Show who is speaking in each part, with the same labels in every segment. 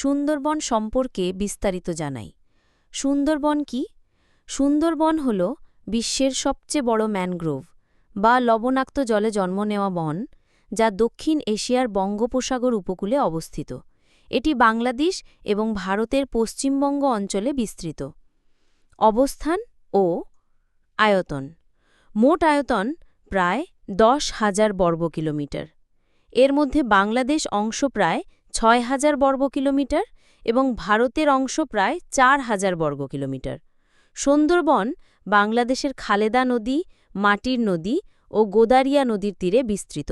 Speaker 1: সুন্দরবন সম্পর্কে বিস্তারিত জানাই। সুন্দরবন কি? সুন্দরবন হল বিশ্বের সবচেয়ে বড় ম্যানগ্রোভ বা লবণাক্ত জলে জন্ম নেওয়া বন যা দক্ষিণ এশিয়ার বঙ্গোপসাগর উপকূলে অবস্থিত। এটি বাংলাদেশ এবং ভারতের পশ্চিমবঙ্গ অঞ্চলে বিস্তৃত। অবস্থান ও আয়তন। মোট আয়তন প্রায় দশ হাজার বর্গ কিলোমিটার এর মধ্যে বাংলাদেশ অংশ প্রায় ছয় হাজার বর্গ কিলোমিটার এবং ভারতের অংশ প্রায় চার হাজার বর্গ কিলোমিটার। সুন্দরবন বাংলাদেশের খালেদা নদী, মাটির নদী ও গোদারিয়া নদীর তীরে বিস্তৃত।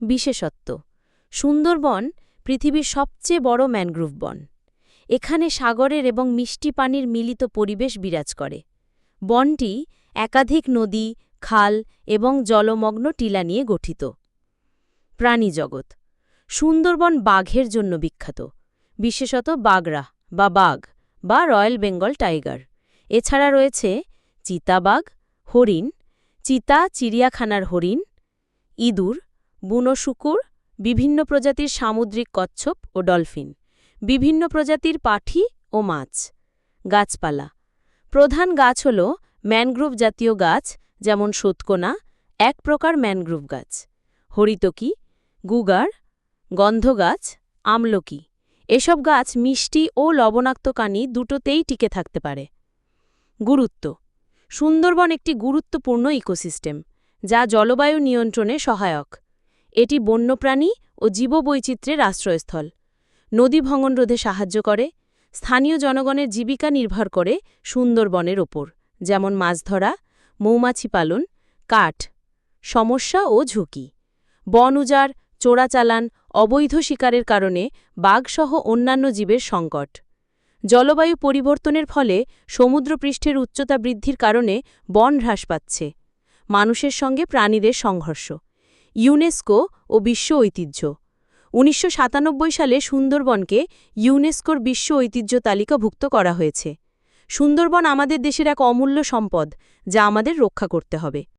Speaker 1: বিশেষত্ব, সুন্দরবন পৃথিবীর সবচেয়ে বড় ম্যানগ্রোভ বন। এখানে সাগরের এবং মিষ্টি পানির মিলিত পরিবেশ বিরাজ করে। বনটি একাধিক নদী, খাল এবং জলমগ্ন টিলা নিয়ে গঠিত। প্রাণীজগৎ সুন্দরবন বাঘের জন্য বিখ্যাত, বিশেষত বাগরা বা বাঘ বা রয়্যাল বেঙ্গল টাইগার। এছাড়া রয়েছে চিতাবাঘ হরিণ, চিতা চিড়িয়াখানার হরিণ, ইঁদুর, বুনো শুকুর, বিভিন্ন প্রজাতির সামুদ্রিক কচ্ছপ ও ডলফিন, বিভিন্ন প্রজাতির পাঠি ও মাছ। গাছপালা, প্রধান গাছ হল ম্যানগ্রোভ জাতীয় গাছ, যেমন সোতকোনা এক প্রকার ম্যানগ্রোভ গাছ। হরিতকি, গুগার গন্ধগাছ, আমলকি। এসব গাছ মিষ্টি ও লবণাক্ত কানি দুটোতেই টিকে থাকতে পারে। গুরুত্ব। সুন্দরবন একটি গুরুত্বপূর্ণ ইকোসিস্টেম, যা জলবায়ু নিয়ন্ত্রণে সহায়ক। এটি বন্যপ্রাণী ও জীববৈচিত্র্যের আশ্রয়স্থল। নদী ভঙ্গন রোধে সাহায্য করে, স্থানীয় জনগণের জীবিকা নির্ভর করে সুন্দরবনের ওপর, যেমন মাছ ধরা, মৌমাছি পালন, কাঠ, সমস্যা ও ঝুঁকি। বন উজাড়, চোরাচালান অবৈধ শিকারের কারণে বাঘসহ অন্যান্য জীবের সংকট। জলবায়ু পরিবর্তনের ফলে সমুদ্রপৃষ্ঠের উচ্চতা বৃদ্ধির কারণে বন হ্রাস পাচ্ছে। মানুষের সঙ্গে প্রাণীদের সংঘর্ষ। ইউনেস্কো ও বিশ্ব ঐতিহ্য। উনিশশো সাতানব্বই সালে সুন্দরবনকে ইউনেস্কোর বিশ্ব ঐতিহ্য তালিকাভুক্ত করা হয়েছে। সুন্দরবন আমাদের দেশের এক অমূল্য সম্পদ, যা আমাদের রক্ষা করতে হবে।